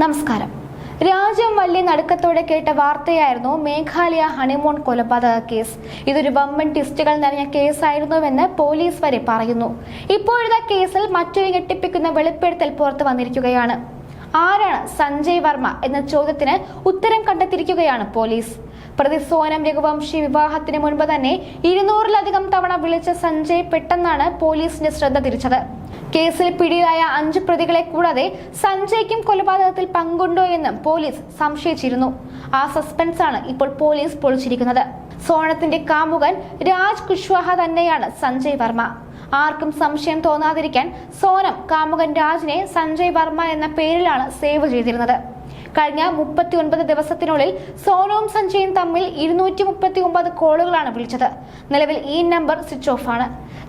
നമസ്കാരം. രാജ്യം വലിയ നടുക്കത്തോടെ കേട്ട വാർത്തയായിരുന്നു മേഘാലയ ഹണിമൂൺ കൊലപാതക കേസ്. ഇതൊരു വമ്പൻ ടിസ്റ്റുകൾ നിറഞ്ഞ കേസായിരുന്നുവെന്ന് പോലീസ് വരെ പറയുന്നു. ഇപ്പോഴത്തെ കേസിൽ മറ്റൊരു ഞെട്ടിപ്പിക്കുന്ന വെളിപ്പെടുത്തൽ പുറത്തു വന്നിരിക്കുകയാണ്. ആരാണ് സഞ്ജയ് വർമ്മ എന്ന ചോദ്യത്തിന് ഉത്തരം കണ്ടെത്തിയിരിക്കുകയാണ് പോലീസ്. പ്രതി സോനം രഘുവംശി വിവാഹത്തിന് മുൻപ് തന്നെ ഇരുന്നൂറിലധികം തവണ വിളിച്ച സഞ്ജയ് പെട്ടെന്നാണ് പോലീസിന്റെ ശ്രദ്ധ തിരിച്ചത്. കേസിൽ പിടിയിലായ അഞ്ച് പ്രതികളെ കൂടാതെ സഞ്ജയ്ക്കും കൊലപാതകത്തിൽ പങ്കുണ്ടോ എന്ന് പോലീസ് സംശയിച്ചിരുന്നു. ആ സസ്പെൻസ് ആണ് ഇപ്പോൾ പോലീസ് പൊളിച്ചിരിക്കുന്നത്. സോണത്തിന്റെ കാമുകൻ രാജ് കുശ്വാഹ തന്നെയാണ് സഞ്ജയ് വർമ്മ. ആർക്കും സംശയം തോന്നാതിരിക്കാൻ സോനം കാമുകൻ രാജിനെ സഞ്ജയ് വർമ്മ എന്ന പേരിലാണ് സേവ് ചെയ്തിരുന്നത്. കഴിഞ്ഞ മുപ്പത്തി ഒൻപത് ദിവസത്തിനുള്ളിൽ സോനവും സഞ്ജയും തമ്മിൽ ഇരുന്നൂറ്റി മുപ്പത്തി ഒമ്പത് കോളുകളാണ് വിളിച്ചത്. നിലവിൽ ഈ നമ്പർ സ്വിച്ച് ഓഫ് ആണ്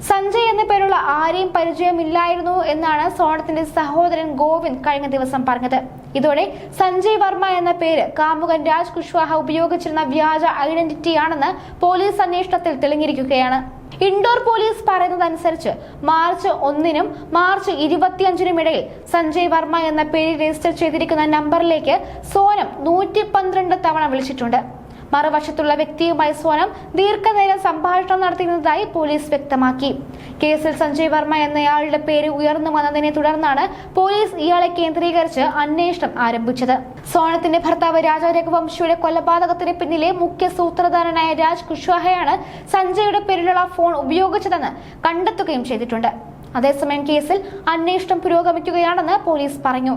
സഞ്ജയ് എന്ന പേരുള്ള ആരെയും പരിചയമില്ലായിരുന്നു എന്നാണ് സോണത്തിന്റെ സഹോദരൻ ഗോവിന്ദ് കഴിഞ്ഞ ദിവസം പറഞ്ഞത്. ഇതോടെ സഞ്ജയ് വർമ്മ എന്ന പേര് കാമുകൻ രാജ് കുഷ്വാഹ ഉപയോഗിച്ചിരുന്ന വ്യാജ ഐഡന്റിറ്റിയാണെന്ന് പോലീസ് അന്വേഷണത്തിൽ തെളിഞ്ഞിരിക്കുകയാണ്. ഇൻഡോർ പോലീസ് പറയുന്നതനുസരിച്ച് മാർച്ച് ഒന്നിനും മാർച്ച് ഇരുപത്തിയഞ്ചിനും ഇടയിൽ സഞ്ജയ് വർമ്മ എന്ന പേര് രജിസ്റ്റർ ചെയ്തിരിക്കുന്ന നമ്പറിലേക്ക് സോനം നൂറ്റി തവണ വിളിച്ചിട്ടുണ്ട്. മറുവശത്തുള്ള വ്യക്തിയുമായി സോനം ദീർഘനേരം സംഭാഷണം നടത്തിയിരുന്നതായി പോലീസ് വ്യക്തമാക്കി. കേസിൽ സഞ്ജയ് വർമ്മ എന്നയാളുടെ പേര് ഉയർന്നു വന്നതിനെ തുടർന്നാണ് പോലീസ് ഇയാളെ കേന്ദ്രീകരിച്ച് അന്വേഷണം ആരംഭിച്ചത്. സോണത്തിന്റെ ഭർത്താവ് രാജാ രഘുവംശിയുടെ കൊലപാതകത്തിന് പിന്നിലെ മുഖ്യ സൂത്രധാരനായ രാജ് കുഷ്വാഹയാണ് സഞ്ജയുടെ പേരിലുള്ള ഫോൺ ഉപയോഗിച്ചതെന്ന് കണ്ടെത്തുകയും ചെയ്തിട്ടുണ്ട്. അതേസമയം കേസിൽ അന്വേഷണം പുരോഗമിക്കുകയാണെന്ന് പോലീസ് പറഞ്ഞു.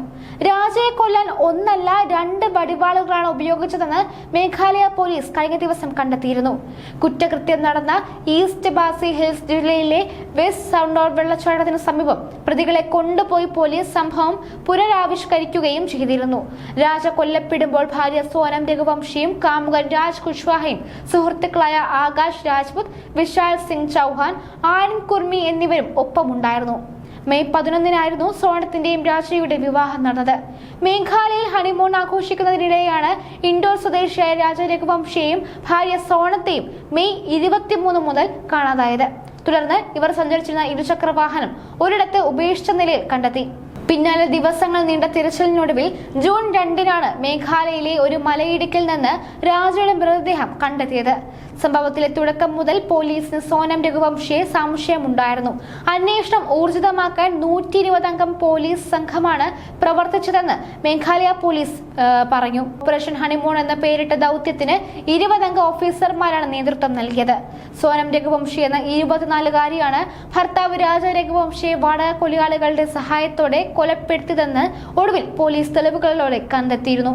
രാജയെ കൊല്ലാൻ ഒന്നല്ല രണ്ട് വടിവാളുകളാണ് ഉപയോഗിച്ചതെന്ന് മേഘാലയ പോലീസ് കഴിഞ്ഞ ദിവസം കണ്ടെത്തിയിരുന്നു. കുറ്റകൃത്യം നടന്ന ഈസ്റ്റ് ബാസി ഹിൽസ് ജില്ലയിലെ വെസ്റ്റ് സൗണ്ടോർ വെള്ളച്ചാട്ടത്തിന് സമീപം പ്രതികളെ കൊണ്ടുപോയി പോലീസ് സംഭവം പുനരാവിഷ്കരിക്കുകയും ചെയ്തിരുന്നു. രാജ കൊല്ലപ്പെടുമ്പോൾ ഭാര്യ സോനം രഘുവംശിയും കാമുകൻ രാജ് കുഷ്വാഹയും സുഹൃത്തുക്കളായ ആകാശ് രാജ്പുത് വിശാൽ സിംഗ് ചൗഹാൻ ആനന്ദ് കുർമി എന്നിവരും ഒപ്പമുണ്ടായിരുന്നു മെയ് പതിനൊന്നിനായിരുന്നു സോണത്തിന്റെയും രാജയുടെ വിവാഹം നടന്നത്. മേഘാലയയിൽ ഹണിമൂൺ ആഘോഷിക്കുന്നതിനിടെയാണ് ഇൻഡോർ സ്വദേശിയായ രാജ രഘുവംശിയെയും ഭാര്യ സോണത്തെയും മെയ് ഇരുപത്തിമൂന്ന് മുതൽ കാണാതായത്. തുടർന്ന് ഇവർ സഞ്ചരിച്ചിരുന്ന ഇരുചക്ര വാഹനം ഒരിടത്ത് ഉപേക്ഷിച്ച നിലയിൽ കണ്ടെത്തി. പിന്നാലെ ദിവസങ്ങൾ നീണ്ട തിരച്ചിലിനൊടുവിൽ ജൂൺ രണ്ടിനാണ് മേഘാലയയിലെ ഒരു മലയിടുക്കിൽ നിന്ന് രാജയുടെ മൃതദേഹം കണ്ടെത്തിയത്. സംഭവത്തിലെ തുടക്കം മുതൽ പോലീസിന് സോനം രഘുവംശിയെ സംശയമുണ്ടായിരുന്നു. അന്വേഷണം ഊർജിതമാക്കാൻ നൂറ്റി ഇരുപതംഗം പോലീസ് സംഘമാണ് പ്രവർത്തിച്ചതെന്ന് മേഘാലയ പോലീസ് പറഞ്ഞു. ഓപ്പറേഷൻ ഹണിമൂൺ എന്ന പേരിട്ട ദൗത്യത്തിന് ഇരുപതംഗ ഓഫീസർമാരാണ് നേതൃത്വം നൽകിയത്. സോനം രഘുവംശി എന്ന ഇരുപത്തിനാലുകാരിയാണ് ഭർത്താവ് രാജ രഘുവംശിയെ വാടക കൊലയാളികളുടെ സഹായത്തോടെ കൊലപ്പെടുത്തിയതെന്ന് ഒടുവിൽ പോലീസ് തെളിവുകളിലൂടെ കണ്ടെത്തിയിരുന്നു.